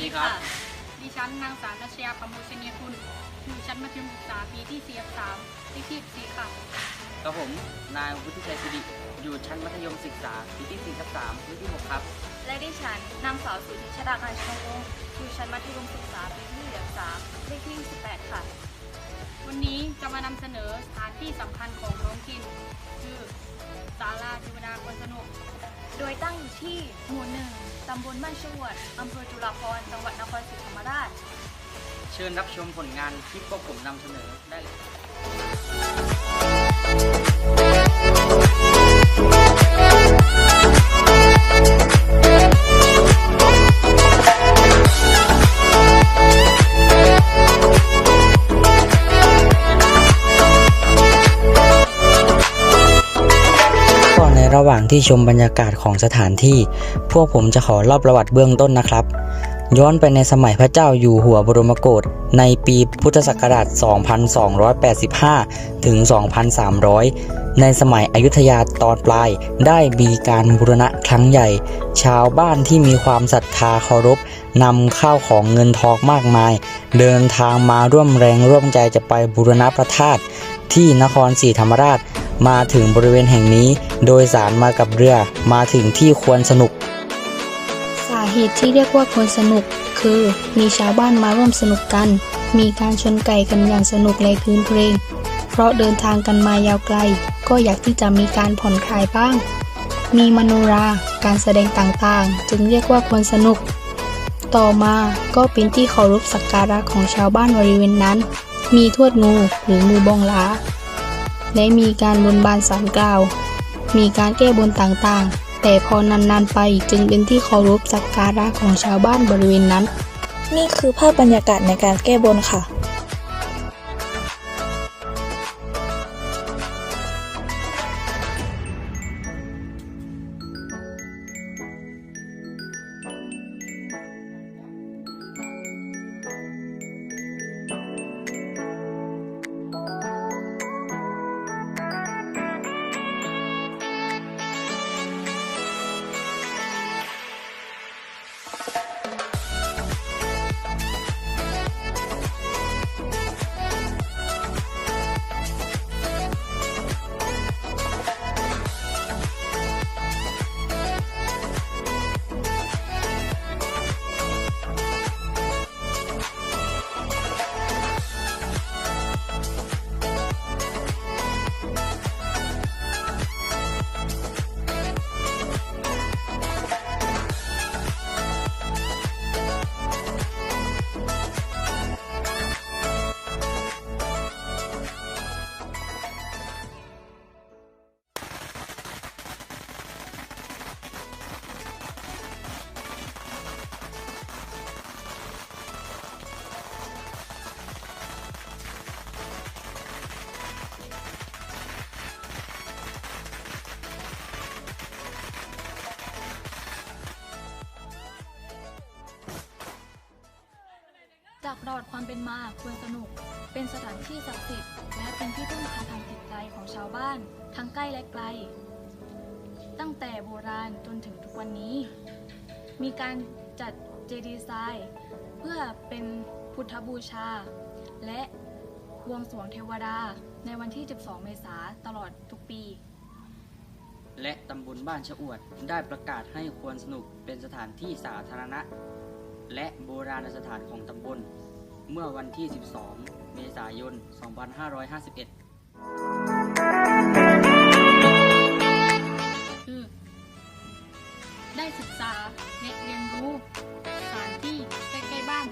ดีครับ ดิฉันนางสาวนัชยาพมุชเนียคุณอยู่ชั้นมัธยมศึกษาปีที่43เลขที่14ค่ะกับผม นายวุฒิชัยสิริอยู่ชั้นมัธยมศึกษาปีที่4ี่ทัามเลขที่ 6 ครับ และดิฉันนางสาวสุธิชดาการชงวงอยู่ชั้นมัธยมศึกษาปีที่43เลขที่18ค่ะ วันนี้จะมานำเสนอสถานที่สำคัญของท้องถิ่นคือศาลาเทวดาคนสนุก โดยตั้งอยู่ที่หมู่หนึ่ง ตำบลบ้านชวดอำเภอจุฬาภรณ์จังหวัดนครศรีธรรมราช เชิญรับชมผลงานที่พวกผมนำเสนอได้เลย ระหว่างที่ชมบรรยากาศของสถานที่ พวกผมจะขอเล่าประวัติเบื้องต้นนะครับ ย้อนไปในสมัยพระเจ้าอยู่หัวบรมโกศในปีพุทธศักราช 2285 ถึง 2300 ในสมัยอยุธยาตอนปลายได้มีการบูรณะครั้งใหญ่ ชาวบ้านที่มีความศรัทธาเคารพนำข้าวของเงินทองมากมาย เดินทางมาร่วมแรงร่วมใจจะไปบูรณะพระธาตุที่นครศรีธรรมราช มาถึงบริเวณแห่งนี้โดยสารมากับเรือ มาถึงที่ควรสนุก สาเหตุที่เรียกว่าคนสนุก คือมีชาวบ้านมาร่วมสนุกกัน มีการชนไก่กันอย่างสนุกและคืนเพลง เพราะเดินทางกันมายาวไกล ก็อยากที่จะมีการผ่อนคลายบ้าง มีมโนรา การแสดงต่างๆ จึงเรียกว่าคนสนุก ต่อมาก็เป็นที่เคารพสักการะของชาวบ้านบริเวณนั้น มีทวดงูหรืองูบองหลา และมีการบนบานสารกล่าว มีการแก้บนต่างๆ แต่พอนานๆไปจึงเป็นที่เคารพสักการะของชาวบ้านบริเวณนั้น นี่คือภาพบรรยากาศในการแก้บนค่ะากประวัติความเป็นมาควรสนุก เป็นสถานที่ศักดิ์สิทธิ์และเป็นที่พึ่งพาทางจิตใจของชาวบ้าน ทั้งใกล้และไกล ตั้งแต่โบราณจนถึงทุกวันนี้ มีการจัดเจดีย์ทรายเพื่อเป็นพุทธบูชา และบวงสรวงเทวดาในวันที่ 12 เมษาตลอดทุกปี และตำบลบ้านชะอวดได้ประกาศให้ควรสนุกเป็นสถานที่สาธารณะ และโบราณสถานของตำบล เมื่อวันที่ 12 เมษายน 2551 คือ ได้ศึกษาและเรียนรู้สถานที่ใกล้ๆบ้าน